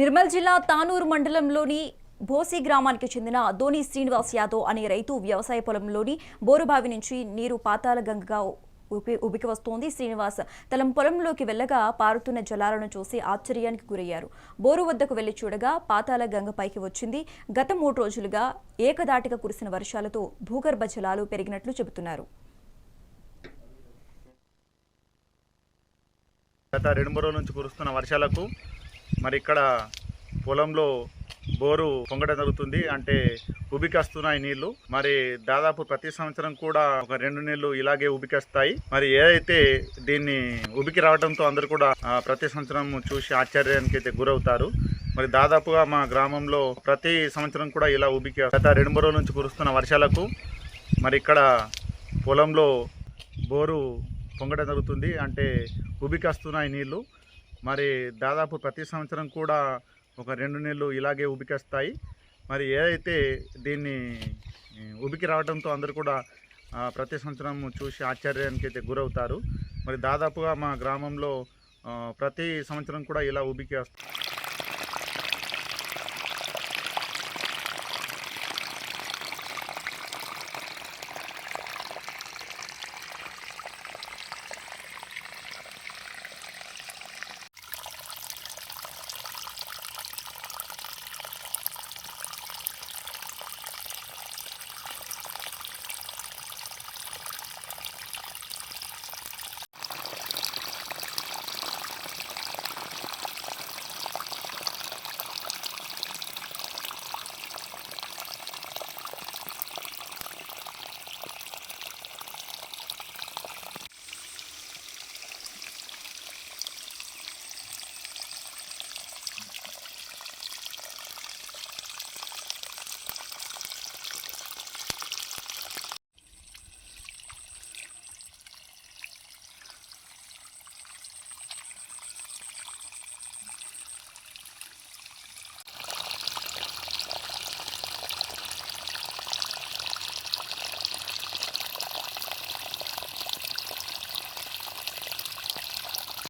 నిర్మల్ జిల్లా తానూరు మండలంలోని భోసి గ్రామానికి చెందిన ధోని శ్రీనివాస్ యాదవ్ అనే రైతు వ్యవసాయ పొలంలోని బోరుబావి నుంచి నీరు పాతాల గంగగా ఉబి ఉబికి వస్తోంది. శ్రీనివాస్ తన పొలంలోకి వెళ్ళగా పారుతున్న జలాలను చూసి ఆశ్చర్యానికి గురయ్యారు. బోరు వద్దకు వెళ్ళి చూడగా పాతాల గంగ పైకి వచ్చింది. గత మూడు రోజులుగా ఏకదాటిగా కురిసిన వర్షాలతో భూగర్భ జలాలు పెరిగినట్లు చెబుతున్నారు. గత రెండు మూడు రోజుల నుంచి కురుస్తున్న వర్షాలకు మరి ఇక్కడ పొలంలో బోరు పొంగడం జరుగుతుంది. అంటే ఉబికేస్తున్నాయి నీళ్ళు. మరి దాదాపు ప్రతి సంవత్సరం కూడా ఒక రెండు నీళ్ళు ఇలాగే ఉబికేస్తాయి. మరి ఏదైతే దీన్ని ఉబికి రావడంతో అందరూ కూడా ప్రతి సంవత్సరం చూసి ఆశ్చర్యానికి అయితే గురవుతారు. మరి దాదాపుగా మా గ్రామంలో ప్రతి సంవత్సరం కూడా ఇలా ఉబికి గత రెండు మూడు రోజుల నుంచి కురుస్తున్న వర్షాలకు మరి ఇక్కడ పొలంలో బోరు పొంగడం జరుగుతుంది. అంటే ఉబికేస్తున్నాయి నీళ్ళు. మరి దాదాపు ప్రతి సంవత్సరం కూడా ఒక రెండు నెలలు ఇలాగే ఉబికేస్తాయి. మరి ఏదైతే దీన్ని ఉబికి రావడంతో అందరూ కూడా ప్రతి సంవత్సరం చూసి ఆశ్చర్యానికి అయితే గురవుతారు. మరి దాదాపుగా మా గ్రామంలో ప్రతి సంవత్సరం కూడా ఇలా ఉబికి వస్తాయి